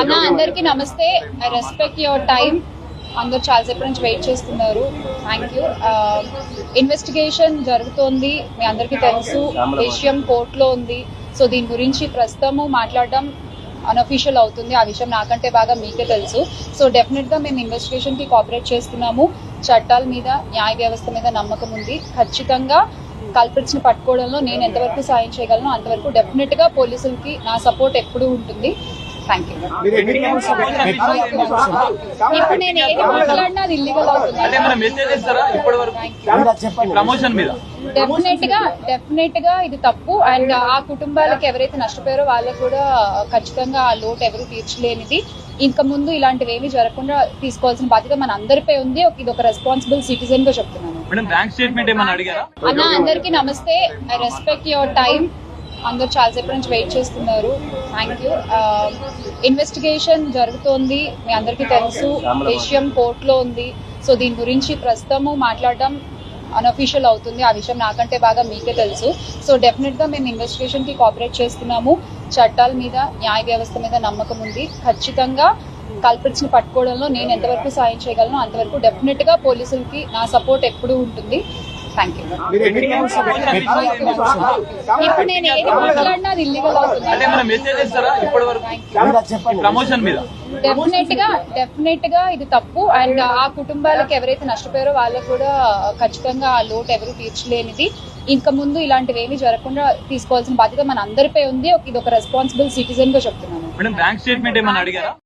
అన్న అందరికీ నమస్తే. ఐ రెస్పెక్ట్ యువర్ టైం అందరు చాలాసేపు నుంచి వెయిట్ చేస్తున్నారు. థ్యాంక్ యూ ఇన్వెస్టిగేషన్ జరుగుతోంది. మీ అందరికీ తెలుసు. విషయం కోర్టులో ఉంది. సో దీని గురించి ప్రస్తుతము మాట్లాడడం అన్అఫీషియల్ అవుతుంది. ఆ విషయం నాకంటే బాగా మీకే తెలుసు. సో డెఫినెట్గా మేము ఇన్వెస్టిగేషన్కి కోఆపరేట్ చేస్తున్నాము. చట్టాల మీద న్యాయ వ్యవస్థ మీద నమ్మకం ఉంది. ఖచ్చితంగా కల్పిట్స్ని పట్టుకోవడంలో నేను ఎంతవరకు సాయం చేయగలను అంతవరకు డెఫినెట్గా పోలీసులకి నా సపోర్ట్ ఎప్పుడూ ఉంటుంది. థ్యాంక్ యూ ఇప్పుడు నేను ఏది మాట్లాడినా అది ఇల్లీగల్ అవుతుంది. ప్రమోషన్ మీద. డెఫినెట్గా డెఫినెట్గా ఇది తప్పు. అండ్ ఆ కుటుంబాలకు ఎవరైతే నష్టపోయారో వాళ్ళకు కూడా ఖచ్చితంగా ఆ లోటు ఎవరు తీర్చలేనిది. ఇంకా ముందు ఇలాంటివి ఏమీ జరగకుండా తీసుకోవాల్సిన బాధ్యత మన అందరిపై ఉంది. ఒక- ఇది ఒక రెస్పాన్సిబుల్ సిటిజన్గా చెప్తున్నాను. మేడం బ్యాంక్ స్టేట్మెంట్ ఏమన్నా అడిగారా? అన్న అందరికీ నమస్తే. ఐ రెస్పెక్ట్ యువర్ టైం అందరు చాలాసేపు నుంచి వెయిట్ చేస్తున్నారు. థ్యాంక్ యూ ఇన్వెస్టిగేషన్ జరుగుతోంది. మీ అందరికీ తెలుసు. విషయం కోర్టులో ఉంది. సో దీని గురించి ప్రస్తుతము మాట్లాడడం అన్అఫీషియల్ అవుతుంది. ఆ విషయం నాకంటే బాగా మీకే తెలుసు. సో డెఫినెట్గా మేము ఇన్వెస్టిగేషన్కి కోఆపరేట్ చేస్తున్నాము. చట్టాల మీద న్యాయ వ్యవస్థ మీద నమ్మకం ఉంది. ఖచ్చితంగా కల్పిట్స్ని పట్టుకోవడంలో నేను ఎంతవరకు సాయం చేయగలను అంతవరకు డెఫినెట్గా పోలీసులకి నా సపోర్ట్ ఎప్పుడూ ఉంటుంది. థ్యాంక్ యూ ఇప్పుడు నేను ఏది మాట్లాడినా అది ఇల్లీగల్ అంటే అవుతుంది మన మెసేజ్ ఇస్తారా ఇప్పటి వరకు ప్రమోషన్ మీద? డెఫినెట్గా డెఫినెట్గా ఇది తప్పు. అండ్ ఆ కుటుంబాలకు ఎవరైతే నష్టపోయారో వాళ్ళకు కూడా ఖచ్చితంగా ఆ లోటు ఎవరు తీర్చలేనిది. ఇంకా ముందు ఇలాంటివి ఏమీ జరగకుండా తీసుకోవాల్సిన బాధ్యత మన అందరిపై ఉంది. ఒక- ఇది ఒక రెస్పాన్సిబుల్ సిటిజన్గా చెప్తున్నాను.